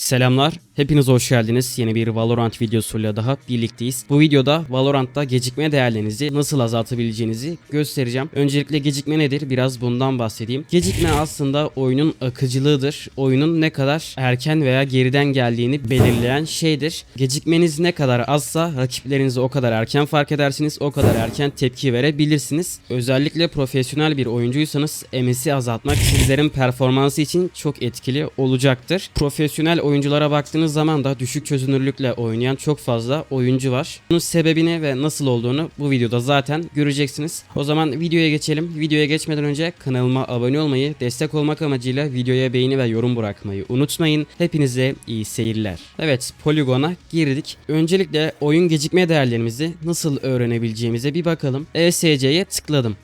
Selamlar, hepiniz hoş geldiniz. Yeni bir Valorant videosuyla daha birlikteyiz. Bu videoda Valorant'ta gecikme değerlerinizi nasıl azaltabileceğinizi göstereceğim. Öncelikle gecikme nedir? Biraz bundan bahsedeyim. Gecikme aslında oyunun akıcılığıdır. Oyunun ne kadar erken veya geriden geldiğini belirleyen şeydir. Gecikmeniz ne kadar azsa rakiplerinizi o kadar erken fark edersiniz, o kadar erken tepki verebilirsiniz. Özellikle profesyonel bir oyuncuysanız MS'i azaltmak sizlerin performansı için çok etkili olacaktır. Profesyonel oyunculara baktığınız zaman da düşük çözünürlükle oynayan çok fazla oyuncu var. Bunun sebebini ve nasıl olduğunu bu videoda zaten göreceksiniz. O zaman videoya geçelim. Videoya geçmeden önce kanalıma abone olmayı, destek olmak amacıyla videoya beğeni ve yorum bırakmayı unutmayın. Hepinize iyi seyirler. Evet, Polygon'a girdik. Öncelikle oyun gecikme değerlerimizi nasıl öğrenebileceğimize bir bakalım. ESC'ye tıkladım.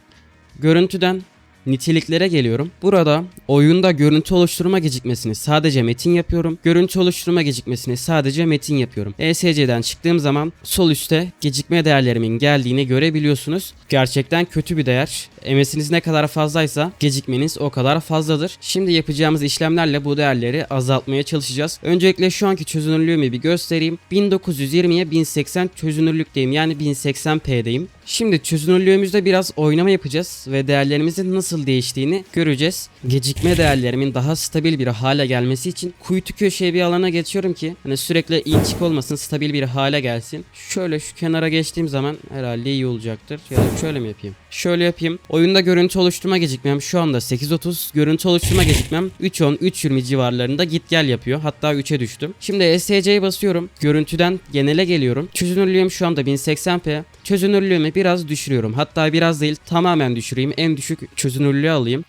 Görüntüden Niteliklere geliyorum. Burada oyunda görüntü oluşturma gecikmesini sadece metin yapıyorum. Görüntü oluşturma gecikmesini sadece metin yapıyorum. ESC'den çıktığım zaman sol üstte gecikme değerlerimin geldiğini görebiliyorsunuz. Gerçekten kötü bir değer. MS'iniz ne kadar fazlaysa gecikmeniz o kadar fazladır. Şimdi yapacağımız işlemlerle bu değerleri azaltmaya çalışacağız. Öncelikle şu anki çözünürlüğümü bir göstereyim. 1920'ye 1080 çözünürlükteyim. Yani 1080p'deyim. Şimdi çözünürlüğümüzde biraz oynama yapacağız ve değerlerimizin nasıl değiştiğini göreceğiz. Gecikme değerlerimin daha stabil bir hale gelmesi için kuytu köşeye bir alana geçiyorum ki hani sürekli inçik olmasın stabil bir hale gelsin. Şöyle şu kenara geçtiğim zaman herhalde iyi olacaktır. Ya da şöyle mi yapayım? Şöyle yapayım. Oyunda görüntü oluşturma gecikmem şu anda 8.30. Görüntü oluşturma gecikmem 3.10 3.20 civarlarında git gel yapıyor. Hatta 3'e düştüm. Şimdi SC'ye basıyorum. Görüntüden genele geliyorum. Çözünürlüğüm şu anda 1080p. Çözünürlüğümü biraz düşürüyorum. Hatta biraz değil tamamen düşüreyim. En düşük çözünürlüğü alayım.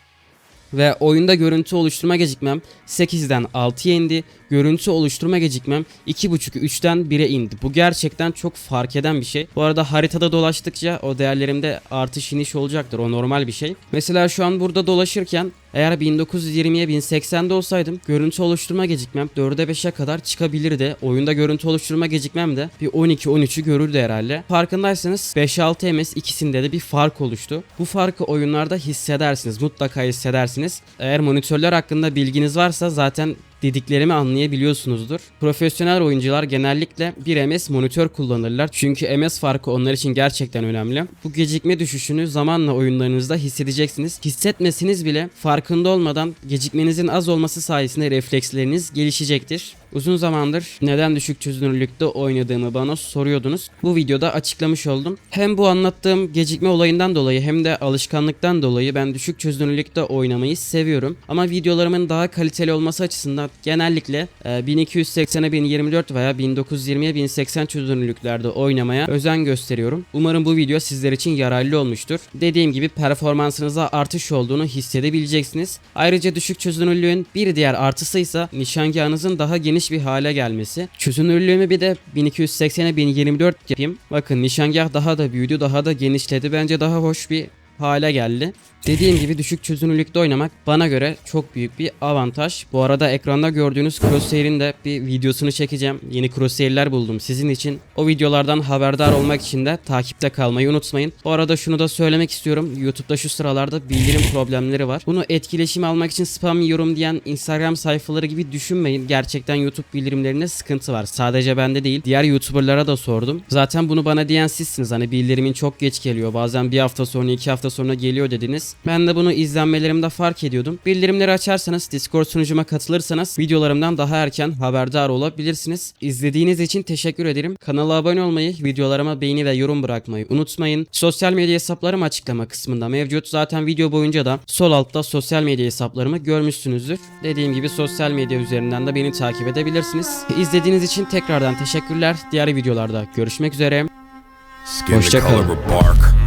Ve oyunda görüntü oluşturma gecikmem 8'den 6'ya indi. Görüntü oluşturma gecikmem 2.5'ü 3'ten 1'e indi. Bu gerçekten çok fark eden bir şey. Bu arada haritada dolaştıkça o değerlerimde artış iniş olacaktır. O normal bir şey. Mesela şu an burada dolaşırken eğer 1920'ye 1080'de olsaydım görüntü oluşturma gecikmem 4'e 5'e kadar çıkabilirdi. Oyunda görüntü oluşturma gecikmem de bir 12-13'ü görürdü herhalde. Farkındaysanız 5-6 ms ikisinde de bir fark oluştu. Bu farkı oyunlarda hissedersiniz. Mutlaka hissedersiniz. Eğer monitörler hakkında bilginiz varsa zaten dediklerimi anlayabiliyorsunuzdur. Profesyonel oyuncular genellikle bir MS monitör kullanırlar. Çünkü MS farkı onlar için gerçekten önemli. Bu gecikme düşüşünü zamanla oyunlarınızda hissedeceksiniz. Hissetmesiniz bile farkında olmadan gecikmenizin az olması sayesinde refleksleriniz gelişecektir. Uzun zamandır neden düşük çözünürlükte oynadığımı bana soruyordunuz. Bu videoda açıklamış oldum. Hem bu anlattığım gecikme olayından dolayı hem de alışkanlıktan dolayı ben düşük çözünürlükte oynamayı seviyorum. Ama videolarımın daha kaliteli olması açısından genellikle e, 1280'e 1024 veya 1920'ye 1080 çözünürlüklerde oynamaya özen gösteriyorum. Umarım bu video sizler için yararlı olmuştur. Dediğim gibi performansınıza artış olduğunu hissedebileceksiniz. Ayrıca düşük çözünürlüğün bir diğer artısı ise nişangahınızın daha geniş bir hale gelmesi. Çözünürlüğümü bir de 1280'e 1024 yapayım. Bakın nişangah daha da büyüdü, daha da genişledi. Bence daha hoş bir hale geldi. Dediğim gibi düşük çözünürlükte oynamak bana göre çok büyük bir avantaj. Bu arada ekranda gördüğünüz Crosshair'in de bir videosunu çekeceğim. Yeni Crosshair'ler buldum sizin için. O videolardan haberdar olmak için de takipte kalmayı unutmayın. Bu arada şunu da söylemek istiyorum. YouTube'da şu sıralarda bildirim problemleri var. Bunu etkileşim almak için spam yiyorum diyen Instagram sayfaları gibi düşünmeyin. Gerçekten YouTube bildirimlerinde sıkıntı var. Sadece bende değil. Diğer YouTuber'lara da sordum. Zaten bunu bana diyen sizsiniz. Hani bildirimin çok geç geliyor. Bazen bir hafta sonra iki hafta sonra geliyor dediniz. Ben de bunu izlenmelerimde fark ediyordum. Bildirimleri açarsanız, Discord sunucuma katılırsanız videolarımdan daha erken haberdar olabilirsiniz. İzlediğiniz için teşekkür ederim. Kanala abone olmayı, videolarıma beğeni ve yorum bırakmayı unutmayın. Sosyal medya hesaplarım açıklama kısmında mevcut. Zaten video boyunca da sol altta sosyal medya hesaplarımı görmüşsünüzdür. Dediğim gibi sosyal medya üzerinden de beni takip edebilirsiniz. İzlediğiniz için tekrardan teşekkürler. Diğer videolarda görüşmek üzere. Skin